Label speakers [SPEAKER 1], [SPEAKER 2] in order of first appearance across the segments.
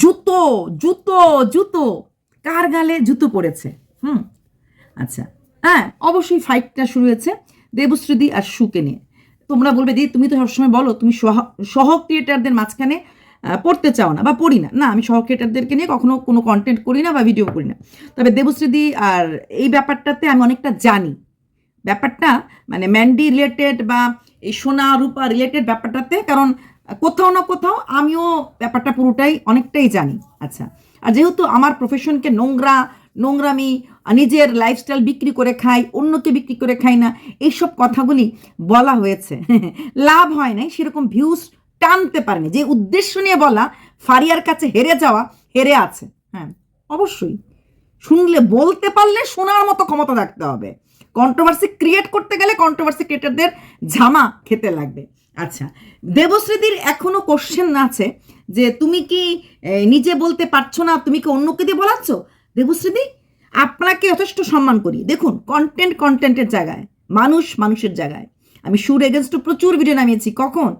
[SPEAKER 1] জুতো জুতো জুতো। কার গালে জুতো পড়েছে? হুম আচ্ছা। হ্যাঁ অবশ্যই ফাইটটা শুরু হয়েছে দেবশ্রীদি আর সুকে নিয়ে। তোমরা বলবে দি তুমি তো সবসময় বলো, তুমি সহ ক্রিয়েটারদের মাঝখানে পড়তে চাও না বা পড়ি না। না, আমি সহ ক্রিয়েটারদেরকে নিয়ে কখনো কোনো কন্টেন্ট করি না বা ভিডিও করি না। তবে দেবশ্রীদি আর এই ব্যাপারটাতে আমি অনেকটা জানি। ব্যাপারটা মানে ম্যান্ডি রিলেটেড বা এই সোনা রূপা রিলেটেড ব্যাপারটাতে, কারণ কোথাও না কোথাও আমিও ব্যাপারটা পুরোটাই অনেকটাই জানি। আচ্ছা আর যেহেতু আমার প্রফেশনকে নোংরা, নোংরামি, নিজের লাইফস্টাইল বিক্রি করে খাই, অন্যকে বিক্রি করে খাই না, এইসব কথাগুলি বলা হয়েছে। লাভ হয় নাই, সেরকম ভিউজ টানতে পারেনি। যে উদ্দেশ্য নিয়ে বলা, ফারিয়ার কাছে হেরে যাওয়া, হেরে আছে। হ্যাঁ অবশ্যই। শুনলে বলতে পারলে শোনার মতো ক্ষমতা থাকতে হবে। কন্ট্রোভার্সি ক্রিয়েট করতে গেলে কন্ট্রোভার্সি ক্রিয়েটারদের ঝামা খেতে লাগবে। আচ্ছা দেবশ্রীদির এখনও কোশ্চেন আছে যে তুমি কি নিজে বলতে পারছ না, তুমি কি অন্যকে দিয়ে বলাচ্ছ? দেবশ্রীদি, আপনাকে যথেষ্ট সম্মান করি। দেখুন কন্টেন্ট কন্টেন্টের জায়গায়, মানুষ মানুষের জায়গায়। আমি সুর এগেনস্ট প্রচুর ভিডিও নামিয়েছি। কখন?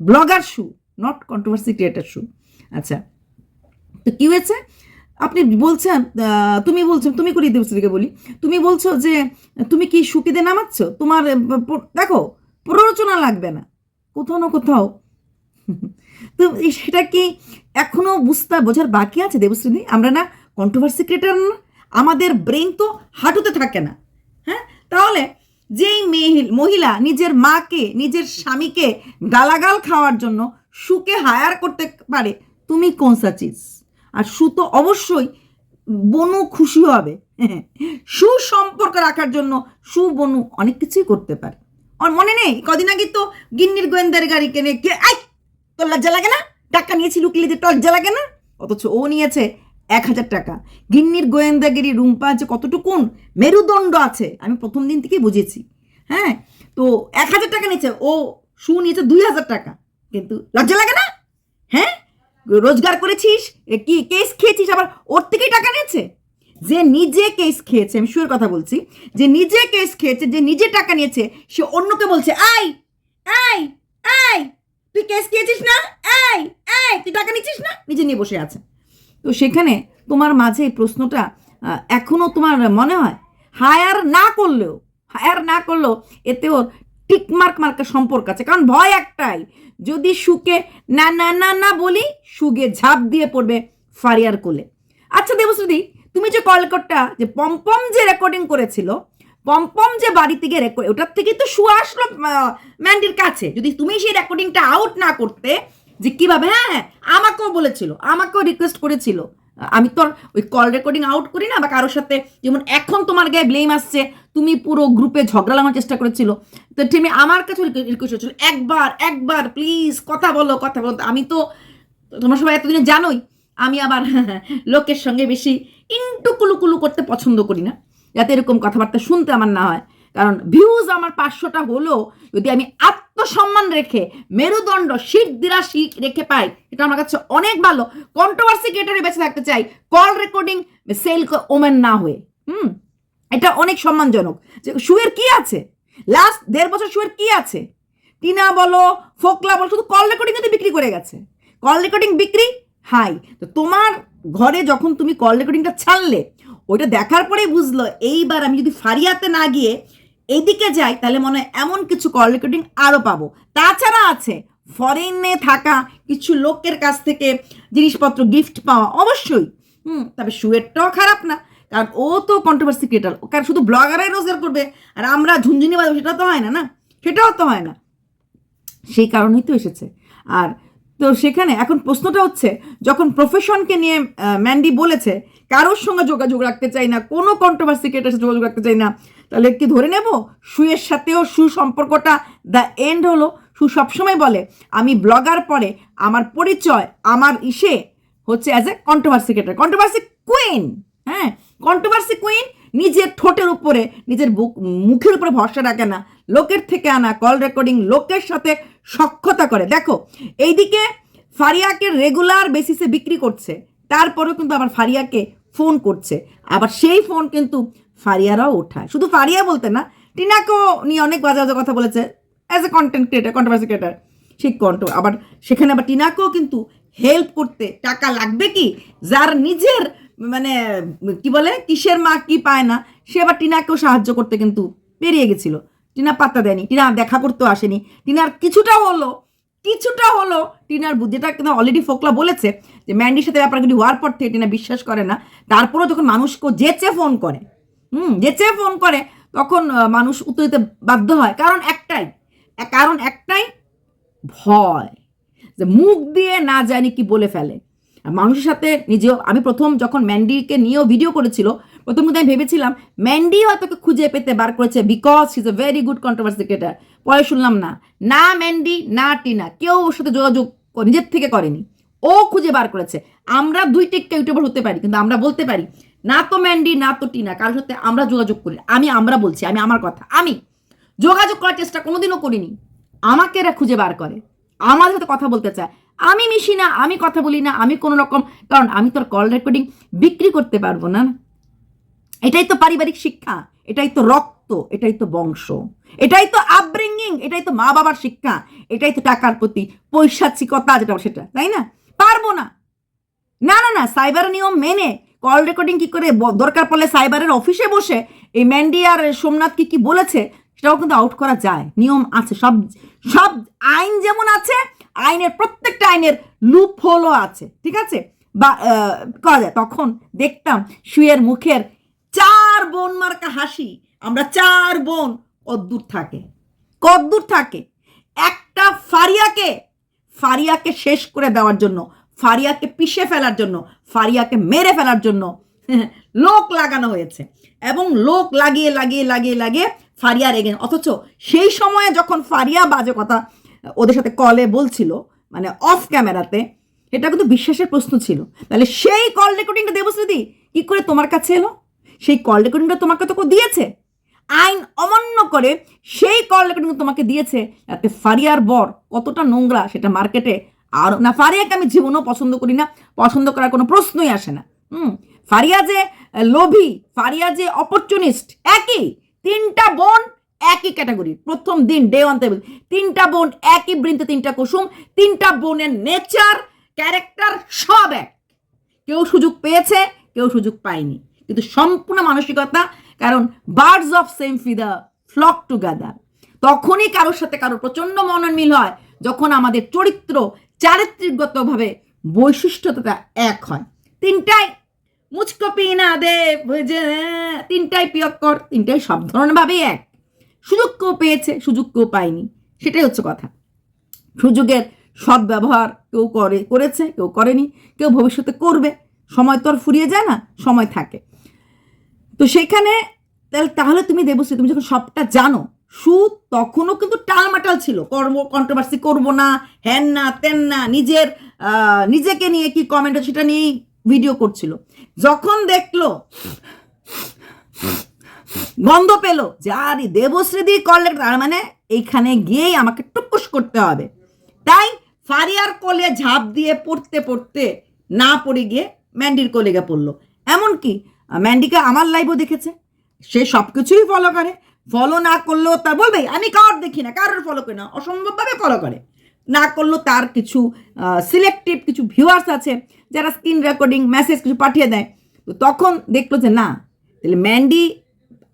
[SPEAKER 1] ব্লগার শু নট কন্ট্রোভার্সি ক্রিয়েটার শু আচ্ছা তো কি হয়েছে? আপনি বলছেন তুমি বলছো তুমি করি দেবশ্রীকে বলি। তুমি বলছো যে, তুমি কি সুকিদে নামাচ্ছ? তোমার দেখো, প্ররোচনা লাগবে না। কোথাও না কোথাও। তো সেটা কি এখনও বুঝতে বোঝার বাকি আছে দেবশ্রীদি? আমরা না কন্ট্রোভার্সি ক্রিয়েটার না, আমাদের ব্রেন তো হাঁটুতে থাকে না। হ্যাঁ? তাহলে যেই মেহি- মহিলা নিজের মাকে, নিজের স্বামীকে গালাগাল খাওয়ার জন্য সুকে হায়ার করতে পারে, তুমি কোন সাচিস? আর সু তো অবশ্যই বনু খুশি হবে। সুসম্পর্ক রাখার জন্য সু বনু অনেক কিছুই করতে পারে। আর মনে নেই? কদিন আগে তো গিন্নির গোয়েন্দার গাড়ি কেনে কে আই তোর লজ্জা লাগে না? টাকা নিয়েছি লুকিয়ে দিয়ে লজ্জা লাগে না? অথচ ও নিয়েছে এক হাজার টাকা। গিন্নির গোয়েন্দাগিরি রুম্পা যে কতটুকুন? মেরুদণ্ড আছে। আমি প্রথম দিন থেকেই বুঝেছি। হ্যাঁ? তো এক হাজার টাকা নিয়েছে। ও শু নিয়েছে দুই হাজার টাকা। কিন্তু লজ্জা লাগে না? হ্যাঁ? রোজগার করেছিস? কি, কেস খেয়েছিস আবার? ওর থেকেই টাকা নিয়েছে? যে নিজে কেস খেয়েছে আমি শুয়ের কথা বলছি যে নিজে কেস খেয়েছে যে নিজে টাকা নিয়েছে সে অন্যকে বলছে আই আই আই তুই কেস খেয়েছিস না? এই এই তুই টাকা নিচ্ছিস না? নিজে নিয়ে বসে আছে। তো সেখানে তোমার মাঝে এই প্রশ্নটা আহ, এখনও তোমার মনে হয়? হায়ার না করলেও হায়ার না করলেও এতেও টিকমার্ক মার্কা সম্পর্ক আছে। কারণ ভয় একটাই যদি সুকে না না না না বলি সুগে ঝাঁপ দিয়ে পড়বে ফারিয়ার কোলে। আচ্ছা দেবশ্রী তুমি যে কলকটটা যে পম্পম যে রেকর্ডিং করেছিল পম্পম যে বাড়ি থেকে রেকর্ড ওটার থেকেই তো শু আসলো ম্যান্ডির কাছে। যদি তুমি সেই রেকর্ডিংটা আউট না করতে, যে কীভাবে হ্যাঁ হ্যাঁ আমাকেও বলেছিল, আমাকেও রিকোয়েস্ট করেছিল। আমি তো ওই কল রেকর্ডিং আউট করি না, বা কারোর সাথে, যেমন এখন তোমার গায়ে ব্লেম আসছে, তুমি পুরো গ্রুপে ঝগড়া লাগানোর চেষ্টা করেছিল। তো ঠিক আমার কাছে রিকোয়েস্ট হচ্ছিল একবার একবার প্লিজ কথা বলো কথা বলো। আমি তো, তোমরা সবাই এতদিনে জানোই, আমি আবার, লোকের সঙ্গে বেশি ইন্টু কুলু কুলু করতে পছন্দ করি না। যাতে এরকম কথাবার্তা শুনতে আমার না হয়। কারণ ভিউজ আমার পাঁচশোটা হলো যদি আমি আত্মসম্মান রেখে, মেরুদণ্ড, শীত দিরাশি রেখে পাই, এটা আমার কাছে অনেক ভালো। কন্ট্রোভার্সি ক্রিয়েটারে বেঁচে থাকতে চাই। কল রেকর্ডিং সেল ওমেন না হয়ে। হুম? এটা অনেক সম্মানজনক। যে শুয়ের কি আছে? লাস্ট দেড় বছর শুয়ের কি আছে? টিনা বলো, ফোকলা বলো, শুধু কল রেকর্ডিং বিক্রি করে গেছে। কল রেকর্ডিং বিক্রি? হাই। তো তোমার ঘরে যখন তুমি কল রেকর্ডিংটা ছাড়লে, ওইটা দেখার পরেই বুঝলো, এইবার আমি যদি ফারিয়াতে না গিয়ে এইদিকে যাই, তাহলে মনে হয় এমন কিছু কল রেকর্ডিং আরও পাবো। তাছাড়া আছে ফরেনে থাকা কিছু লোকের কাছ থেকে জিনিসপত্র গিফট পাওয়া, অবশ্যই। হুম, তবে শুয়েরটাও খারাপ না, কারণ ও তো কন্ট্রোভার্সি ক্রিয়েটার কারণ শুধু ব্লগারাই রোজগার করবে, আর আমরা ঝুনঝুনি বাজাবো সেটা তো হয় না না, সেটাও তো হয় না। সেই কারণেই তো এসেছে। আর তো সেখানে এখন প্রশ্নটা হচ্ছে, যখন প্রফেশনকে নিয়ে ম্যান্ডি বলেছে, কারোর সঙ্গে যোগাযোগ রাখতে চাই না, কোনো কন্ট্রোভার্সি ক্রিয়েটার সাথে যোগাযোগ রাখতে চাই না, তাহলে কি ধরে নেব? সুয়ের সাথেও সুসম্পর্কটা দ্য এন্ড হলো। সু সবসময় বলে, আমি ব্লগার পরে, আমার পরিচয়, আমার ইসে হচ্ছে as a controversy creator controversy queen হ্যাঁ কন্ট্রোভার্সি কুইন নিজের ঠোঁটের উপরে, নিজের বুক, মুখের উপরে ভরসা রাখে না। লোকের থেকে আনা কল রেকর্ডিং লোকের সাথে সক্ষতা করে। দেখো, এইদিকে ফারিয়াকে রেগুলার বেসিসে বিক্রি করছে, তারপরেও কিন্তু আবার ফারিয়াকে ফোন করছে। আবার সেই ফোন কিন্তু ফারিয়ারাও ওঠায়। শুধু ফারিয়া বলতে না, টিনাকেও নিয়ে অনেক বাজে বাজে কথা বলেছে as a content creator controversy creator সেই কন্ট আবার সেখানে আবার টিনাকেও কিন্তু হেল্প করতে টাকা লাগবে কি? যার নিজের মানে কি বলে, কিসের মা কি পায় না, সে আবার টিনাকেও সাহায্য করতে কিন্তু পেরিয়ে গেছিল। টিনা পাত্তা দেয়নি, টিনা দেখা করতেও আসেনি। টিনার কিছুটা হলো কিছুটা হলো টিনার বুদ্ধিটা কিন্তু অলরেডি ফোকলা বলেছে যে ম্যান্ডির সাথে ব্যাপারগুলি হওয়ার পর থেকে টিনা বিশ্বাস করে না। তারপরেও যখন মানুষকে যেচে ফোন করে, হুম, যেচে ফোন করে, তখন মানুষ উত্তর দিতে বাধ্য হয়। কারণ একটাই কারণ একটাই, ভয়। যে মুখ দিয়ে না জানি কি বলে ফেলে। মানুষের সাথে নিজেও, আমি প্রথম যখন ম্যান্ডিকে নিয়েও ভিডিও করেছিল, প্রথম কিন্তু আমি ভেবেছিলাম ম্যান্ডি হয়তো খুঁজে পেতে বার করেছে because is a very good controversy পরে শুনলাম না না ম্যান্ডি, না টিনা, কেউ ওর সাথে যোগাযোগ নিজের থেকে করেনি। ও খুঁজে বার করেছে। আমরা দুই টেককে ইউটিউবার হতে পারি, কিন্তু আমরা বলতে পারি, না তো ম্যান্ডি, না তো টিনা, কারোর সাথে আমরা যোগাযোগ করি আমি, আমরা বলছি, আমি, আমার কথা, আমি যোগাযোগ করার চেষ্টা কোনোদিনও করিনি। আমাকে এরা খুঁজে বার করে। আমার সাথে কথা বলতে চায়। আমি মিশি না, আমি কথা বলি না, আমি কোনো রকম, কারণ আমি তোর কল রেকর্ডিং বিক্রি করতে পারব না। এটাই তো পারিবারিক শিক্ষা, এটাই তো রক্ত, এটাই তো বংশ, এটাই তো আপব্রিঙ্গিং এটাই তো মা বাবার শিক্ষা, এটাই তো টাকার প্রতি পৈশাচিকতা যেটা সেটা, তাই না? পারব না। না না না, সাইবার নিয়ম মেনে কল রেকর্ডিং কি করে দরকার পড়লে সাইবারের অফিসে বসে এই ম্যান্ডি আর সোমনাথ কি কি বলেছে সেটাও কিন্তু আউট করা যায়। নিয়ম আছে। সব সব আইন যেমন আছে, আইনের প্রত্যেকটা আইনের লুপ হোলও আছে। ঠিক আছে? বা করা যায়। তখন দেখতাম শুয়ের মুখের চার বোন মার্কা হাসি। আমরা চার বোন, কদ্দূর থাকে। কদ্দূর থাকে। একটা ফারিয়াকে ফারিয়াকে শেষ করে দেওয়ার জন্য, ফারিয়াকে পিষে ফেলার জন্য, ফারিয়াকে মেরে ফেলার জন্য লোক লাগানো হয়েছে। এবং লোক লাগিয়ে লাগিয়ে লাগিয়ে লাগিয়ে ফারিয়া রেগে অথচ সেই সময়ে যখন ফারিয়া বাজে কথা, ওদের সাথে কলে বলছিল মানে অফ ক্যামেরাতে এটা কিন্তু বিশ্বাসের প্রশ্ন ছিল। তাহলে সেই কল রেকর্ডিংটা দেবশ্রীদি কি করে তোমার কাছে এলো? সেই কল রেকর্ডিংটা তোমাকে তো দিয়েছে। আইন অমান্য করে সেই কল রেকর্ডিং তোমাকে দিয়েছে, যাতে ফারিয়ার বর কতটা নোংরা সেটা মার্কেটে আর, না, ফারিয়াকে আমি জীবনেও পছন্দ করি না, পছন্দ করার কোনো প্রশ্নই আসে না। হুম, ফারিয়া যে লোভী, ফারিয়া যে অপরচুনিস্ট একই। তিনটা বোন একই ক্যাটাগরি প্রথম দিন ডে ওয়ান টেবিল তিনটা বোন একই বৃন্তে, তিনটা কুসুম, তিনটা বোনের নেচার ক্যারেক্টার সব এক। কেউ সুযোগ পেয়েছে, কেউ সুযোগ পায়নি। কিন্তু সম্পূর্ণ মানসিকতা, কারণ birds of same feather flock together তখনই কারোর সাথে কারোর প্রচণ্ড মনন মিল হয়, যখন আমাদের চরিত্র চারিত্রিকগতভাবে বৈশিষ্ট্যতা এক হয়। তিনটাই মুচকো পিনা দে তিনটাই পিয়ক্কর তিনটাই সব ধরনের ভাবেই এক। সুযোগ কেউ পেয়েছে সুযোগ কেউ পায়নি। সেটাই হচ্ছে কথা। সুযোগের সদ্ব্যবহার কেউ করে, করেছে, কেউ করেনি, কেউ ভবিষ্যতে করবে। সময় তো আর ফুরিয়ে যায় না, সময় থাকে। তো সেখানে তাহলে তাহলে তুমি দেবশ্রী, তুমি যখন সবটা জানো, সুদ তখনও কিন্তু টালমাটাল ছিল। কর্ম কন্ট্রোভার্সি করব না হ্যান না, তেন না, নিজের নিজেকে নিয়ে কি কমেন্ট সেটা নিয়েই ভিডিও করছিল। যখন দেখল, গন্ধ পেল যে, আরে দেবশ্রীদি কলের তার মানে এইখানে গিয়েই আমাকে টুকুস করতে হবে। তাই ফারিয়ার কোলে ঝাঁপ দিয়ে পড়তে পড়তে না পড়ে গিয়ে ম্যান্ডির কোলে গিয়ে পড়ল। এমনকি ম্যান্ডিকে আমার লাইভও দেখেছে। সে সব কিছুই ফলো করে। ফলো না করলেও তা বলবে, আমি কার দেখি না? কারোর ফলো করি না। অসম্ভবভাবে ফলো করে। না করলেও তার কিছু সিলেক্টিভ কিছু ভিউয়ার্স আছে যারা স্ক্রিন রেকর্ডিং মেসেজ কিছু পাঠিয়ে দেয়। তো তখন দেখল যে না, তাহলে ম্যান্ডি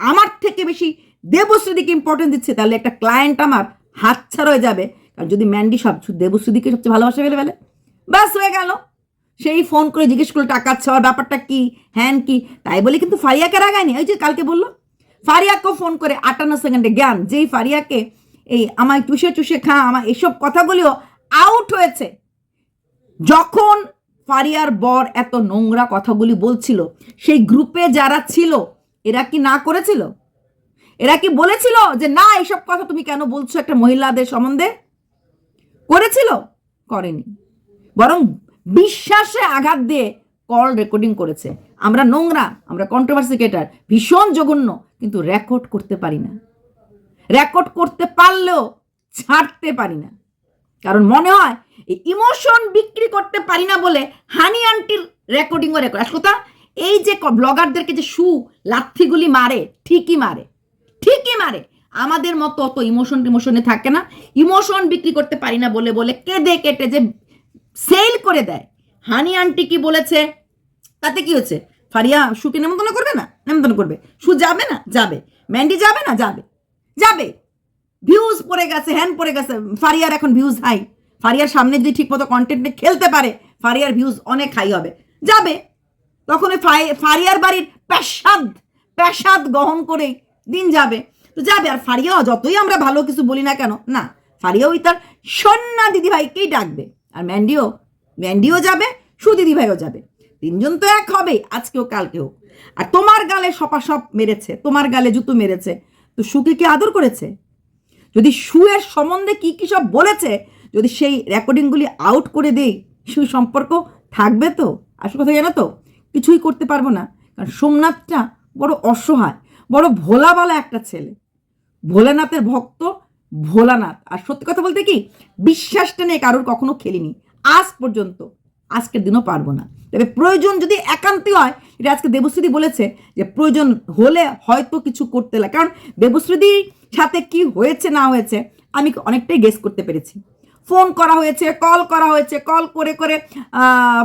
[SPEAKER 1] আমার থেকে বেশি দেবশ্রীদিকে ইম্পর্টেন্স দিচ্ছে, তাহলে একটা ক্লায়েন্ট আমার হাতছাড়া হয়ে যাবে। কারণ যদি ম্যান্ডি সব দেবশ্রীদিকে সবচেয়ে ভালোবাসা ফেলে ফেলে, ব্যাস হয়ে গেল। সেই ফোন করে জিজ্ঞেস করল, টাকা ছাওয়ার ব্যাপারটা কি? হ্যান কি? তাই বলে কিন্তু ফারিয়াকে রাগায়নি। ওই যে কালকে বলল, ফারিয়াকেও ফোন করে আটান্ন সেকেন্ডে জ্ঞান, যেই ফারিয়াকে এই, আমায় চুষে চুষে খা আমার এসব কথাগুলিও আউট হয়েছে। যখন ফারিয়ার বর এত নোংরা কথাগুলি বলছিল, সেই গ্রুপে যারা ছিল, এরা কি না করেছিল? এরা কি বলেছিল যে, না, এসব কথা তুমি কেন বলছো একটা মহিলাদের সম্বন্ধে? করেছিল? করেনি। বরং বিশ্বাসে আঘাত দিয়ে কল রেকর্ডিং করেছে। আমরা নোংরা, আমরা কন্ট্রোভার্সি ক্রিয়েটার ভীষণ জঘন্য, কিন্তু রেকর্ড করতে পারি না। রেকর্ড করতে পারলেও ছাড়তে পারি না। কারণ মনে হয় ইমোশন বিক্রি করতে পারি না বলে হানি আন্টির রেকর্ডিংও রেকর্ড আসল কথা, এই যে ব্লগারদেরকে যে সু লাথিগুলি মারে, ঠিকই মারে ঠিকই মারে, আমাদের মতো অত ইমোশন টিমোশনে থাকে না। ইমোশন বিক্রি করতে পারি না বলে বলে কেঁদে কেটে যে সেল করে দেয়। হানি আন্টি কি বলেছে? তাতে কি হচ্ছে? ফারিয়া সুকে নেমন্তন্ন করবে না? নেমন্তন্ন করবে। সু যাবে না? যাবে। ম্যান্ডি যাবে না? যাবে। যাবে। ভিউজ পড়ে গেছে হ্যান পড়ে গেছে, ফারিয়ার এখন ভিউজ হাই ফারিয়ার সামনে যদি ঠিকমতো কন্টেন্টে খেলতে পারে, ফারিয়ার ভিউজ অনেক হাই হবে। যাবে। তখন ওই ফারিয়ার বাড়ির প্যাসাদ প্যাসাদ গ্রহণ করে দিন যাবে। তো যাবে। আর ফারিয়াও যতই আমরা ভালো কিছু বলি না কেন, না, ফারিয়াও ওই তার সন্না দিদিভাইকেই ডাকবে। আর ম্যান্ডিও ম্যান্ডিও যাবে সু দিদিভাইও যাবে। তিনজন তো এক হবে, আজকেও কালকেও। আর তোমার গালে সপাসপ মেরেছে, তোমার গালে জুতো মেরেছে। তো সুকে কি আদর করেছে? যদি সুয়ের সম্বন্ধে কি কি সব বলেছে, যদি সেই রেকর্ডিংগুলি আউট করে দেই সু সম্পর্ক থাকবে তো? আসল কথা জানো তো, কিছুই করতে পারব না। কারণ সোমনাথটা বড় অসহায়, বড় ভোলাবালা একটা ছেলে। ভোলানাথের ভক্ত ভোলানাথ। আর সত্যি কথা বলতে কি, বিশ্বাসটা নিয়ে কারোর কখনো খেলিনি। আজ পর্যন্ত আজকের দিনও পারব না। তবে প্রয়োজন যদি একান্তই হয়, এটা আজকে দেবশ্রীদি বলেছে যে প্রয়োজন হলে হয়তো কিছু করতে লাগে কারণ দেবশ্রীদির সাথে কি হয়েছে, না হয়েছে, আমি অনেকটাই গেস করতে পেরেছি। ফোন করা হয়েছে কল করা হয়েছে কল করে করে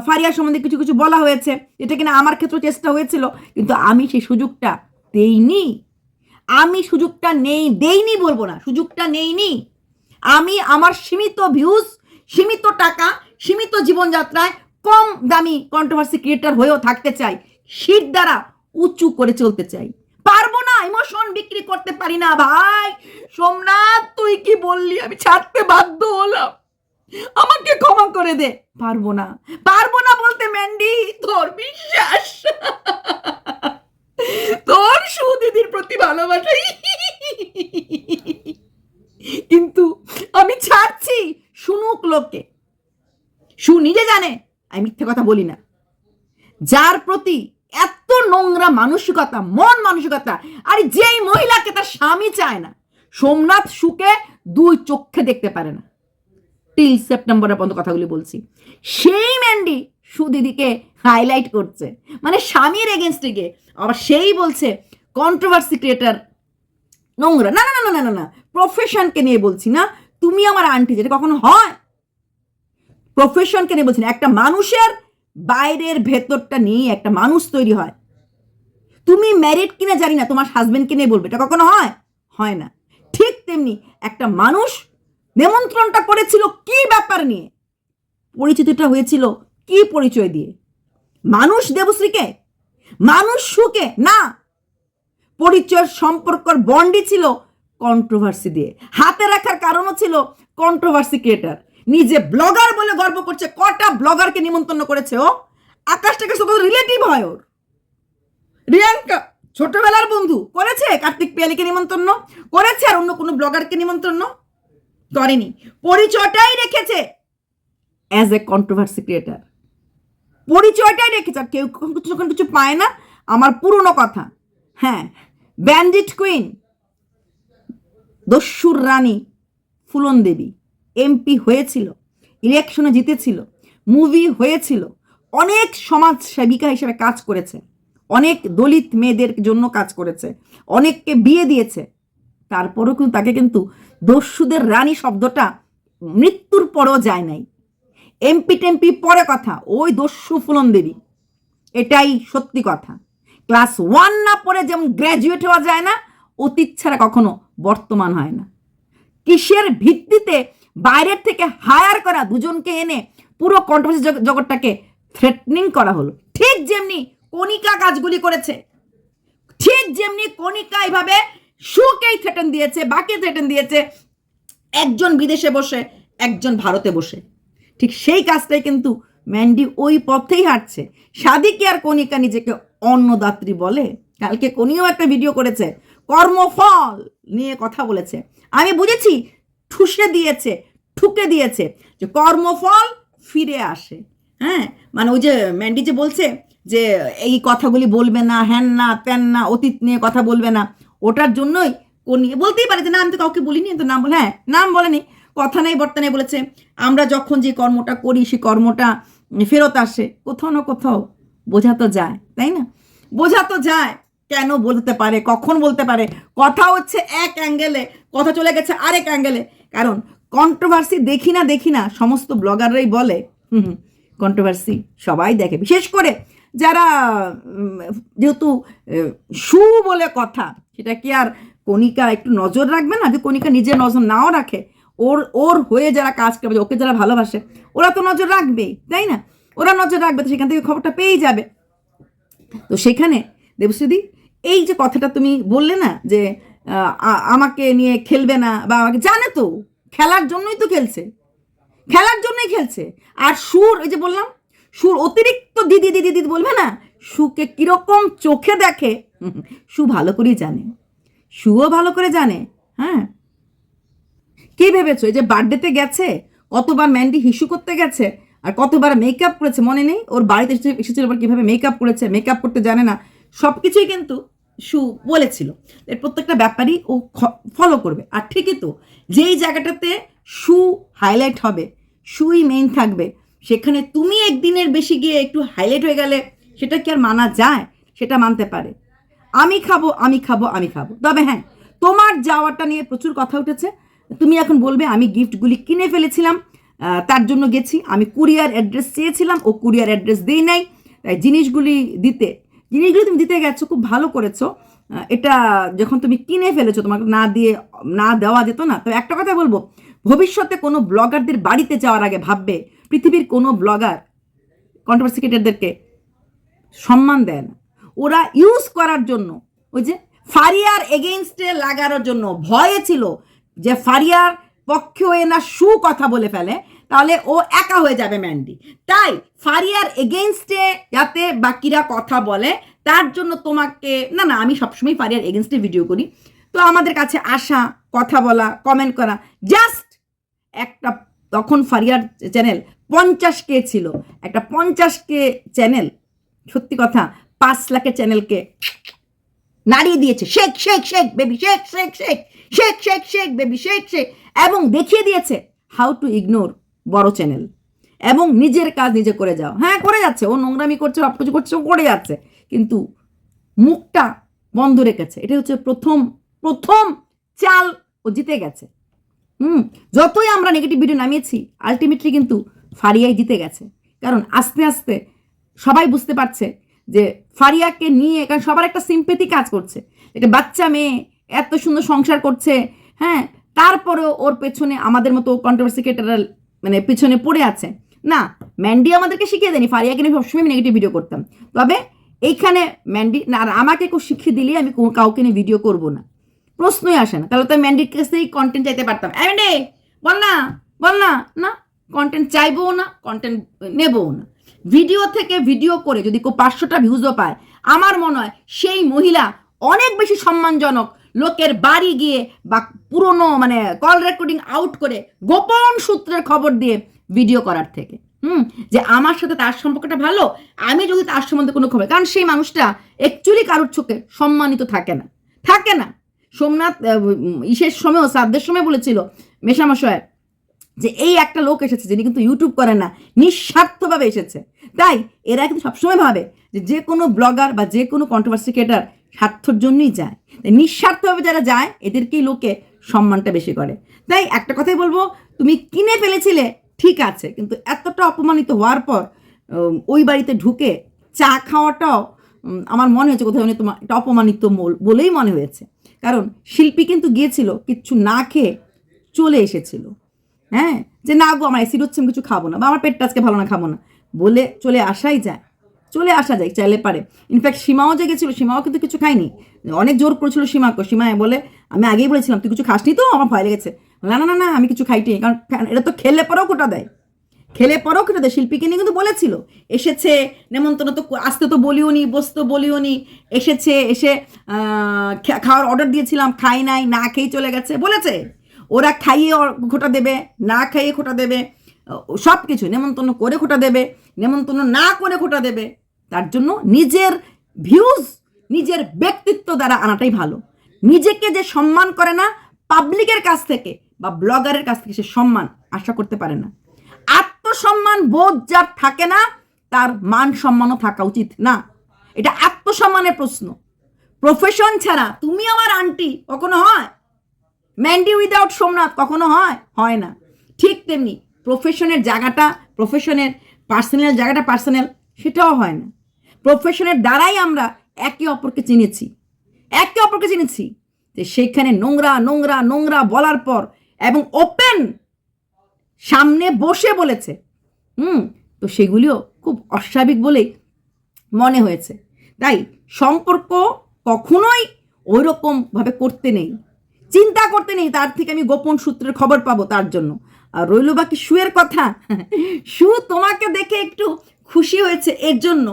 [SPEAKER 1] ফারিয়া সম্বন্ধে কিছু কিছু বলা হয়েছে এটা কিনা আমার ক্ষেত্রে চেষ্টা হয়েছিল, কিন্তু আমি সেই সুযোগটা দেইনি। আমি সুযোগটা নেই, দেইনি বলব না, সুযোগটা নেইনি। আমি আমার সীমিত ভিউজ সীমিত টাকা সীমিত জীবনযাত্রায় কম দামি কন্ট্রোভার্সি ক্রিয়েটার হয়েও থাকতে চাই। শীত দ্বারা উঁচু করে চলতে চাই। পারব না ইমোশন বিক্রি করতে পারি না ভাই। সোমনাথ, তুই কি বললি? আমি ছাড়তে বাধ্য হলাম। আমাকে ক্ষমা করে দে। পারব না। পারব না বলতে ম্যান্ডি তোর বিশ্বাস। তোর সুদিদির প্রতি ভালোবাসাই কিন্তু আমি ছাড়ছি শুনুক লোকে সু নিজে জানে, আমি মিথ্যে কথা বলি না। যার প্রতি এত নোংরা মানসিকতা, মন মানসিকতা, আর যেই মহিলাকে তার স্বামী চায় না, সোমনাথ সুকে দুই চোখে দেখতে পারে না। টিল সেপ্টেম্বরের পর্যন্ত কথাগুলি বলছি। সেই ম্যান্ডি সুদিদিকে হাইলাইট করছে। মানে স্বামীর এগেনস্টে গিয়ে আবার সেই বলছে কন্ট্রোভার্সি ক্রিয়েটার নোংরা। না না না না না না প্রফেশনকে নিয়ে বলছি না। তুমি আমার আন্টি যেটা কখনো হয় প্রফেশনকে নিয়ে বলছি না একটা মানুষের বাইরের ভেতরটা নিয়ে একটা মানুষ তৈরি হয়। তুমি ম্যারিড কিনা জানি না, তোমার হাজবেন্ডকে নিয়ে বলবে, এটা কখনো হয়? হয় না। ঠিক তেমনি একটা মানুষ নেমন্ত্রণটা করেছিল কি ব্যাপার নিয়ে? পরিচিতিটা হয়েছিল কি পরিচয় দিয়ে? মানুষ দেবশ্রীকে? মানুষ সুকে? না। পরিচয়ের সম্পর্কর বন্ডই ছিল কন্ট্রোভার্সি দিয়ে। হাতে রাখার কারণও ছিল কন্ট্রোভার্সি ক্রিয়েটার নিজে ব্লগার বলে গর্ব করছে, কটা ব্লগারকে নিমন্ত্রণ করেছে ও? আকাশটাকে শুধু রিলেটিভ হয় ওর। রিয়াঙ্কা, ছোটবেলার বন্ধু, করেছে কার্তিক পিয়ালিকে নিমন্ত্রণ? করেছে আর অন্য কোনো ব্লগারকে নিমন্ত্রণ? করেনি। পরিচয়টাই রেখেছে অ্যাজ এ কন্ট্রোভার্সি ক্রিয়েটার পরিচয়টাই রেখেছে, আর কেউ কিছু যখন কিছু পায় না। আমার পুরনো কথা। হ্যাঁ ব্যান্ডিট কুইন দস্যুর রানী, ফুলন দেবী। এমপি হয়েছিল ইলেকশনে জিতেছিল মুভি হয়েছিল, অনেক সমাজ সেবিকা হিসেবে কাজ করেছে, অনেক দলিত মেয়েদের জন্য কাজ করেছে, অনেককে বিয়ে দিয়েছে, তারপরেও কিন্তু তাকে কিন্তু দস্যুদের রানী শব্দটা মৃত্যুর পরেও যায় নাই। এমপি টেম্পি পরে কথা, ওই দস্যু ফুলন দেবী, এটাই সত্যি কথা। ক্লাস ওয়ান না পরে যেমন গ্র্যাজুয়েট হওয়া যায় না, অতীত ছাড়া কখনো বর্তমান হয় না। কিসের ভিত্তিতে বাইরের থেকে হায়ার করা দুজনকে এনে পুরো কন্ট্রোভার্সি জগৎটাকে থ্রেটনিং করা হলো। ঠিক যেমনি কণিকা কাজগুলি করেছে, ঠিক যেমনি কণিকা এইভাবে সুকেই থ্রেটেন দিয়েছে, বাকি থ্রেটেন দিয়েছে, একজন বিদেশে বসে, একজন ভারতে বসে। ঠিক সেই কাজটাই কিন্তু ম্যান্ডি ওই পথেই হাঁটছে। সাদিকে আর কণিকা নিজেকে অন্নদাত্রী বলে। কালকে কনিও একটা ভিডিও করেছে, কর্মফল নিয়ে কথা বলেছে। আমি বুঝেছি ঠুসে দিয়েছে, ঠুকে দিয়েছে যে কর্মফল ফিরে আসে। হ্যাঁ? মানে ওই যে ম্যান্ডি যে বলছে যে এই কথাগুলি বলবে না হ্যান না ত্যান না, অতীত নিয়ে কথা বলবে না, ওটার জন্যই কোন বলতেই পারে যে না, আমি তো কাউকে বলিনি, তো নাম বলে হ্যাঁ নাম বলেনি, কথা নেই, বর্তা নেই বলেছে। আমরা যখন যে কর্মটা করি, সেই কর্মটা ফেরত আসে। কোথাও না কোথাও বোঝা তো যায়, তাই না? বোঝা তো যায়, কেন বলতে পারে, কখন বলতে পারে। কথা হচ্ছে এক অ্যাঙ্গেলে, কথা চলে গেছে আরেক অ্যাঙ্গেলে। কারণ কন্ট্রোভার্সি দেখি না দেখি না, সমস্ত ব্লগাররাই বলে। হুম হুম কন্ট্রোভার্সি সবাই দেখে। বিশেষ করে যারা যেহেতু সু বলে কথা, সেটা কি আর কণিকা একটু নজর রাখবে না? যে কণিকা নিজে নজর নাও রাখে, ওর ওর হয়ে যারা কাজ করবে, ওকে যারা ভালোবাসে, ওরা তো নজর রাখবেই, তাই না? ওরা নজর রাখবে, তো সেখান থেকে খবরটা পেয়েই যাবে। তো সেখানে দেবশ্রীদি এই যে কথাটা তুমি বললে না, যে আমাকে নিয়ে খেলবে না বা আমাকে, জানে তো, খেলার জন্যই তো খেলছে। খেলার জন্যই খেলছে। আর সুর, ওই যে বললাম, সুর অতিরিক্ত দিদি দিদি দিদি বলবে না? সুকে কীরকম চোখে দেখে, সু ভালো করেই জানে। সুও ভালো করে জানে হ্যাঁ? কে ভেবেছো? এই যে বার্থডেতে গেছে, কতবার ম্যান্ডি হিসু করতে গেছে, আর কতবার মেকআপ করেছে, মনে নেই? ওর বাড়িতে এসে- এসেছিল আবার কীভাবে মেকআপ করেছে, মেকআপ করতে জানে না। সব কিছুই কিন্তু সু বলেছিল এর প্রত্যেকটা ব্যাপারই ও ফলো করবে। আর ঠিকই তো, যেই জায়গাটাতে সু হাইলাইট হবে, সুই মেইন থাকবে, সেখানে তুমি একদিনের বেশি গিয়ে একটু হাইলাইট হয়ে গেলে সেটা কি আর মানা যায়? সেটা মানতে পারে। আমি খাব আমি খাব আমি খাব। তবে হ্যাঁ তোমার যাওয়াটা নিয়ে প্রচুর কথা উঠেছে। তুমি এখন বলবে, আমি গিফটগুলি কিনে ফেলেছিলাম তার জন্য গেছি। আমি কুরিয়ার অ্যাড্রেস চেয়েছিলাম, ও কুরিয়ার অ্যাড্রেস দিই নাই। তাই জিনিসগুলি দিতে জিনিসগুলি তুমি দিতে গেছো, খুব ভালো করেছ। এটা যখন তুমি কিনে ফেলেছো, তোমাকে না দিয়ে, না দেওয়া যেত না তো একটা কথা বলব, ভবিষ্যতে কোনো ব্লগারদের বাড়িতে যাওয়ার আগে ভাববে, পৃথিবীর কোনো ব্লগার কন্ট্রোভার্সি ক্রিয়েটারদেরকে সম্মান দেয় না। ওরা ইউজ করার জন্য, ওই যে ফারিয়ার এগেইনস্টে লাগানোর জন্য ভয়ে ছিল যে ফারিয়ার পক্ষে না সু কথা বলে ফেলে তাহলে ও একা হয়ে যাবে ম্যান্ডি। তাই ফারিয়ার এগেইনস্টে যাতে বাকিরা কথা বলে, তার জন্য তোমাকে, না না, আমি সবসময় ফারিয়ার এগেনস্টে ভিডিও করি। তো আমাদের কাছে আসা, কথা বলা কমেন্ট করা জাস্ট একটা, তখন ফারিয়ার চ্যানেল পঞ্চাশ কে ছিল। একটা পঞ্চাশ কে চ্যানেল সত্যি কথা, পাঁচ লাখের চ্যানেলকে নাড়িয়ে দিয়েছে। Shake shake shake baby shake shake shake shake shake shake baby shake shake এবং দেখিয়ে দিয়েছে হাউ টু ইগনোর বড় চ্যানেল এবং নিজের কাজ নিজে করে যাও। হ্যাঁ করে যাচ্ছে। ও নোংরামি করছে সব কিছু করছে, ও করে যাচ্ছে। কিন্তু মুখটা বন্ধ রেখেছে। এটা হচ্ছে প্রথম প্রথম চাল ও জিতে গেছে। হুম, যতই আমরা নেগেটিভ ভিডিও নামিয়েছি আলটিমেটলি কিন্তু ফারিয়াই জিতে গেছে। কারণ আস্তে আস্তে সবাই বুঝতে পারছে যে ফারিয়াকে নিয়ে, কারণ সবার একটা সিম্পেথি কাজ করছে। একটা বাচ্চা মেয়ে, এত সুন্দর সংসার করছে। হ্যাঁ তারপরেও ওর পেছনে আমাদের মতো কন্ট্রোভার্সি ক্রিয়েটাররা মানে পিছনে পড়ে আছে। না ম্যান্ডি আমাদেরকে শিখিয়ে দেয়নি। ফারিয়াকে নিয়ে সবসময় আমি নেগেটিভ ভিডিও করতাম। তবে এইখানে ম্যান্ডি না, আর আমাকে কেউ শিখিয়ে দিলেই আমি কাউকে নিয়ে ভিডিও করব না। প্রশ্নই আসে না। তাহলে তো ম্যান্ডির কাছ থেকেই কন্টেন্ট চাইতে পারতাম। অ্যান্ডে বল না বল না না কন্টেন্ট চাইবও না কন্টেন্ট নেবও না। ভিডিও থেকে ভিডিও করে যদি কেউ পাঁচশোটা ভিউজও পায়, আমার মনে হয় সেই মহিলা অনেক বেশি সম্মানজনক লোকের বাড়ি গিয়ে বা পুরনো মানে কল রেকর্ডিং আউট করে গোপন সূত্রের খবর দিয়ে ভিডিও করার থেকে। হুম? যে আমার সাথে তার সম্পর্কটা ভালো, আমি যদি তার সম্বন্ধে কোনো খবর কারণ সেই মানুষটা অ্যাকচুয়ালি কারোর চোখে সম্মানিত থাকে না। থাকে না। সোমনাথ ইসের সময়ও শ্রাদ্ধের সময় বলেছিল মেশামশয় যে এই একটা লোক এসেছে যিনি কিন্তু ইউটিউব করে না, নিঃস্বার্থভাবে এসেছে। তাই এরা কিন্তু সবসময় ভাবে যে যে কোনো ব্লগার বা যে কোনো কন্ট্রোভার্সি ক্রিয়েটার স্বার্থর জন্যই যায়। তাই নিঃস্বার্থভাবে যারা যায়, এদেরকেই লোকে সম্মানটা বেশি করে। তাই একটা কথাই বলব, তুমি কিনে ফেলেছিলে, ঠিক আছে, কিন্তু এতটা অপমানিত হওয়ার পর ওই বাড়িতে ঢুকে চা খাওয়াটাও আমার মনে হয়েছে কোথাও তোমার এটা অপমানিত মোল- বলেই মনে হয়েছে। কারণ শিল্পী কিন্তু গিয়েছিল, কিচ্ছু না খেয়ে চলে এসেছিল। হ্যাঁ? যে না গো, আমার অ্যাসিড হচ্ছে, আমি কিছু খাব না, বা আমার পেটটা আজকে ভালো না, খাব না। বলে চলে আসাই যায়। চলে আসা যায় চাইলে পারে। ইনফ্যাক্ট সীমাও যে গেছিল, সীমাও কিন্তু কিছু খায়নি। অনেক জোর করেছিল সীমাকে সীমায় বলে, আমি আগেই বলেছিলাম, তুই কিছু খাসনি তো? আমার ভয় লেগেছে। না না না না, আমি কিছু খাইটি কারণ এটা তো খেলে পরেও কোটা দেয়। খেলে পরেও কেটে দেয়। শিল্পীকে নিয়ে কিন্তু বলেছিল, এসেছে, নেমন্তন্ন তো আসতে তো বলিও নি, বসতে বলিও নি, এসেছে, এসে খাওয়ার অর্ডার দিয়েছিলাম খাই নাই, না খেয়ে চলে গেছে। বলেছে, ওরা খাইয়ে খোটা দেবে, না খাইয়ে খোটা দেবে সব কিছু নেমন্তন্ন করে খোটা দেবে। নেমন্তন্ন না করে খোটা দেবে, তার জন্য নিজের ভিউজ নিজের ব্যক্তিত্ব দ্বারা আনাটাই ভালো। নিজেকে যে সম্মান করে না পাবলিকের কাছ থেকে বা ব্লগারের কাছ থেকে সে সম্মান আশা করতে পারে না। আত্মসম্মান বোধ যার থাকে না, তার মান সম্মানও থাকা উচিত না। এটা আত্মসম্মানের প্রশ্ন। প্রফেশন ছাড়া তুমি আমার আন্টি কখনো হয়? ম্যান্ডি উইদাউট সোমনাথ, কখনো হয়? হয় না। ঠিক তেমনি প্রফেশনের জায়গাটা প্রফেশনের পার্সোনাল জায়গাটা পার্সোনাল সেটাও হয় না। প্রফেশনের দ্বারাই আমরা একে অপরকে চিনেছি। একে অপরকে চিনেছি। যে সেইখানে নোংরা নোংরা নোংরা বলার পর এবং ওপেন সামনে বসে বলেছে। হুম, তো সেগুলিও খুব অস্বাভাবিক বলেই মনে হয়েছে। তাই সম্পর্ক কখনোই ওই ভাবে করতে নেই। চিন্তা করতে নেই, তার থেকে আমি গোপন সূত্রের খবর পাবো তার জন্য। আর রইল বাকি শুয়ের কথা। শু তোমাকে দেখে একটু খুশি হয়েছে, এর জন্য।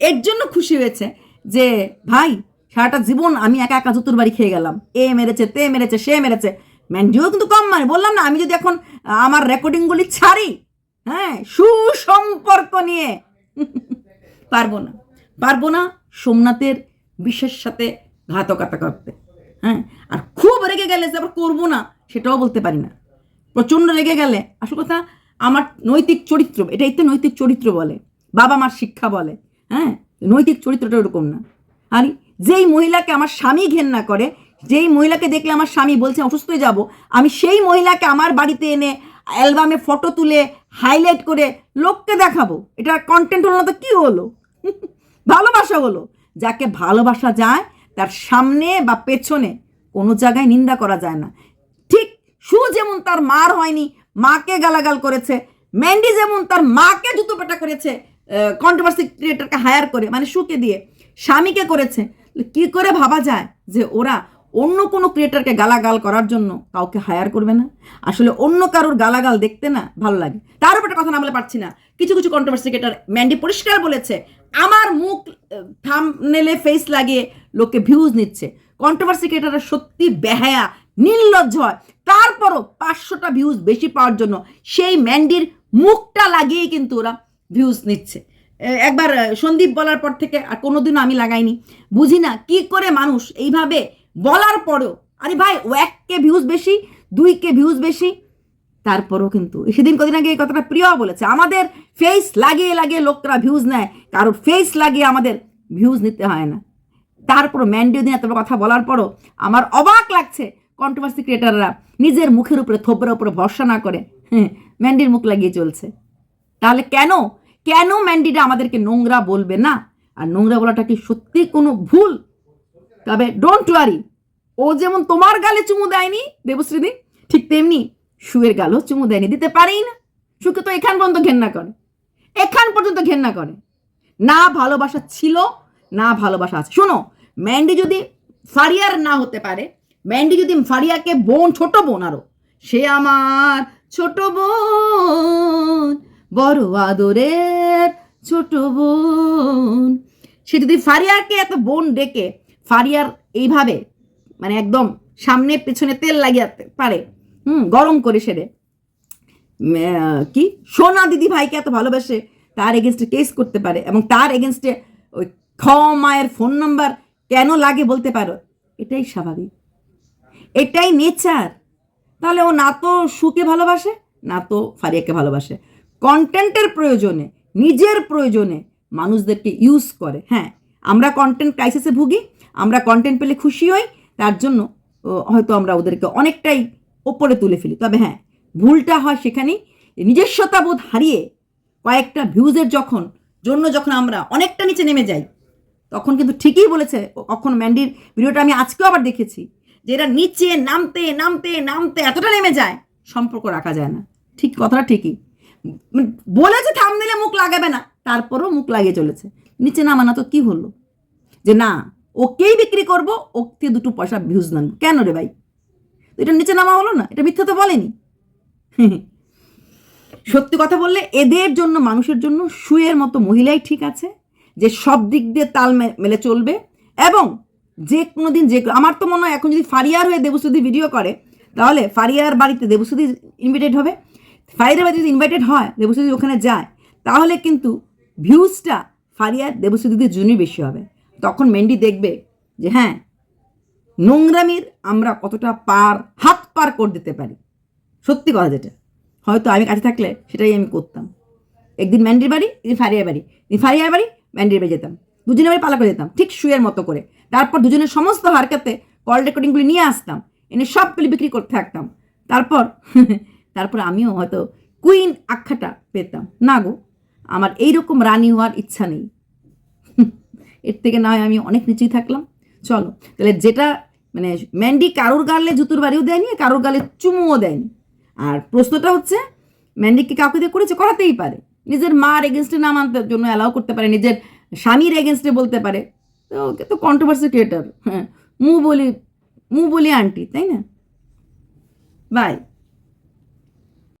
[SPEAKER 1] এর জন্য খুশি হয়েছে যে, ভাই, সারাটা জীবন আমি একা একা জুতুর বাড়ি খেয়ে গেলাম। এ মেরেছে, তে মেরেছে, সে মেরেছে। ম্যান্ডিও কিন্তু কম মানে বললাম না, আমি যদি এখন আমার রেকর্ডিংগুলি ছাড়ি হ্যাঁ সুসম্পর্ক নিয়ে, পারব না। পারব না সোমনাথের বিশ্বের সাথে ঘাতকতা করতে হ্যাঁ। আর খুব রেগে গেলে যে আবার করব না, সেটাও বলতে পারি না। প্রচণ্ড রেগে গেলে। আসল কথা, আমার নৈতিক চরিত্র, এটাই তো নৈতিক চরিত্র বলে। বাবা মার শিক্ষা বলে হ্যাঁ? নৈতিক চরিত্রটা ওরকম না। আর যেই মহিলাকে আমার স্বামী ঘেন্না করে, যেই মহিলাকে দেখলে আমার স্বামী বলছে, অসুস্থ হয়ে যাব। আমি সেই মহিলাকে আমার বাড়িতে এনে অ্যালবামে ফটো তুলে হাইলাইট করে লোককে দেখাবো। এটা কন্টেন্ট হলো না তো কী হলো? ভালোবাসা হলো। যাকে ভালোবাসা যায়, তার সামনে বা পেছনে কোনো জায়গায় নিন্দা করা যায় না। সু যেমন তার মার হয়নি, মাকে গালাগাল করেছে ম্যান্ডি যেমন তার মাকে জুতো পেটা করেছে কন্ট্রোভার্সি ক্রিয়েটারকে হায়ার করে মানে সুকে দিয়ে, স্বামীকে করেছে, কি করে ভাবা যায় যে ওরা অন্য কোনো ক্রিয়েটারকে গালাগাল করার জন্য কাউকে হায়ার করবে না? আসলে অন্য কারোর গালাগাল দেখতে না ভালো লাগে। তার উপরে কথা না বলে পারছি না। কিছু কিছু কন্ট্রোভার্সি ক্রিয়েটার ম্যান্ডি পরিষ্কার বলেছে, আমার মুখ থামনেলে ফেস লাগিয়ে লোকে ভিউজ নিচ্ছে। কন্ট্রোভার্সি ক্রিয়েটাররা সত্যি বেহায়া নির্লজ্জ হয়। তারপরও পাঁচশোটা ভিউজ বেশি পাওয়ার জন্য সেই ম্যান্ডির মুখটা লাগিয়েই কিন্তু ওরা ভিউজ নিচ্ছে। একবার সন্দীপ বলার পর থেকে আর কোনোদিনও আমি লাগাইনি। বুঝি না কী করে মানুষ এইভাবে বলার পরেও, আরে ভাই, ও এককে ভিউজ বেশি দুইকে ভিউজ বেশি। তারপরও কিন্তু, সেদিন কদিন আগে এই কথাটা প্রিয় বলেছে, আমাদের ফেস লাগিয়ে লাগিয়ে লোকরা ভিউজ নেয়, কারোর ফেস লাগিয়ে আমাদের ভিউজ নিতে হয় না। তারপর ম্যান্ডিও দিন এত কথা বলার পরও আমার অবাক লাগছে কন্ট্রোভার্সি ক্রিয়েটাররা নিজের মুখের উপরে থোবরের উপরে ভরসা না করে হ্যাঁ ম্যান্ডির মুখ লাগিয়ে চলছে। তাহলে কেন? কেন ম্যান্ডিটা আমাদেরকে নোংরা বলবে না? আর নোংরা বলাটা কি সত্যি কোনো ভুল? তবে ডোন্ট ওয়ারি ও যেমন তোমার গালে চুমু দেয়নি, দেবশ্রীদি, ঠিক তেমনি শুয়ের গালও চুমু দেয়নি, দিতে পারেই না। সুকে তো এখান পর্যন্ত ঘেন্না করে, এখান পর্যন্ত ঘেন্না করে। না ভালোবাসা ছিল, না ভালোবাসা আছে। শোনো, ম্যান্ডি যদি ফারিয়ার না হতে পারে ম্যান্ডি যদি ফারিয়াকে বোন, ছোট বোন আরও। সে আমার ছোট বোন, বড় আদরের ছোট বোন। সে যদি ফারিয়াকে এত বোন ডেকে ফারিয়ার এইভাবে মানে একদম সামনে পেছনে তেল লাগিয়ে পারে, হুম, গরম করে সেরে। কি? সোনা দিদি ভাইকে এত ভালোবাসে, তার এগেনস্টে কেস করতে পারে এবং তার এগেনস্টে ওই খ মায়ের ফোন নাম্বার কেন লাগে বলতে পারো? এটাই স্বাভাবিক। এটাই নেচার। তাহলে ও না তো সুকে ভালোবাসে, না তো ফারিয়াকে ভালোবাসে। কন্টেন্টের প্রয়োজনে, নিজের প্রয়োজনে মানুষদেরকে ইউজ করে। হ্যাঁ আমরা কন্টেন্ট ক্রাইসিসে ভুগি, আমরা কন্টেন্ট পেলে খুশি হই, তার জন্য হয়তো আমরা ওদেরকে অনেকটাই ওপরে তুলে ফেলি। তবে হ্যাঁ ভুলটা হয় সেখানেই। নিজস্বতা বোধ হারিয়ে কয়েকটা ভিউজের যখন, জন্য যখন আমরা অনেকটা নিচে নেমে যাই, তখন কিন্তু ঠিকই বলেছে কখন ম্যান্ডির ভিডিওটা আমি আজকেও আবার দেখেছি। যে এরা নিচে নামতে নামতে নামতে এতটা নেমে যায়, সম্পর্ক রাখা যায় না। ঠিক কথাটা ঠিকই। বলেছে থাম দিলে মুখ লাগাবে না, তারপরও মুখ লাগিয়ে চলেছে। নিচে নামানা তো কি হলো? যে না, ওকেই বিক্রি করব, ওকে দুটো পয়সা ভিউজ নেন কেন রে ভাই? এটা নিচে নামা হলো না, এটা মিথ্যা তো বলেনি। সত্যি কথা বললে এদের জন্য, মানুষের জন্য শুয়ের মতো মহিলাই ঠিক আছে, যে সব দিক দিয়ে তাল মেলে চলবে। এবং যে কোনো দিন যে আমার তো মনে হয় এখন যদি ফারিয়ার হয়ে দেবশ্রুতি ভিডিও করে, তাহলে ফারিয়ার বাড়িতে দেবশ্রুতি ইনভাইটেড হবে। ফারিয়ার বাড়িতে যদি ইনভাইটেড হয়, দেবশ্রুতি ওখানে যায়, তাহলে কিন্তু ভিউজটা ফারিয়ার দেবশ্রুতিদের জন্যই বেশি হবে। তখন মেন্ডি দেখবে যে হ্যাঁ নোংরামির আমরা কতটা পার, হাত পার করে দিতে পারি। সত্যি কথা যেটা। হয়তো আমি কাছে থাকলে সেটাই আমি করতাম। একদিন ম্যান্ডির বাড়ি, একদিন ফারিয়ার বাড়ি। ফারিয়ার বাড়ি ম্যান্ডির বাড়ি যেতাম। দুজনের বাড়ি পালা করে যেতাম। ঠিক শুয়ের মতো করে। তারপর দুজনের সমস্ত হারকাতে কল রেকর্ডিংগুলি নিয়ে আসতাম। এনে সবগুলি বিক্রি করতে থাকতাম। তারপর তারপর আমিও হয়তো কুইন আখ্যাটা পেতাম। না গো, আমার এইরকম রানী হওয়ার ইচ্ছা নেই। এর থেকে না হয় আমি অনেক নিচেই থাকলাম। চলো, তাহলে যেটা মানে ম্যান্ডি কারোর গালে জুতোর বাড়িও দেয়নি কারোর গালে চুমুও দেয়নি। আর প্রশ্নটা হচ্ছে ম্যান্ডিকে কাউকে দিয়ে করেছে? করাতেই পারে। নিজের মার এগেনস্টে না মানতে জন্য অ্যালাউ করতে পারে, নিজের স্বামীর এগেনস্টে বলতে পারে। তো ওকে তো কন্ট্রোভার্সি ক্রিয়েটার হ্যাঁ মু বলি মু বলি আন্টি তাই না বাই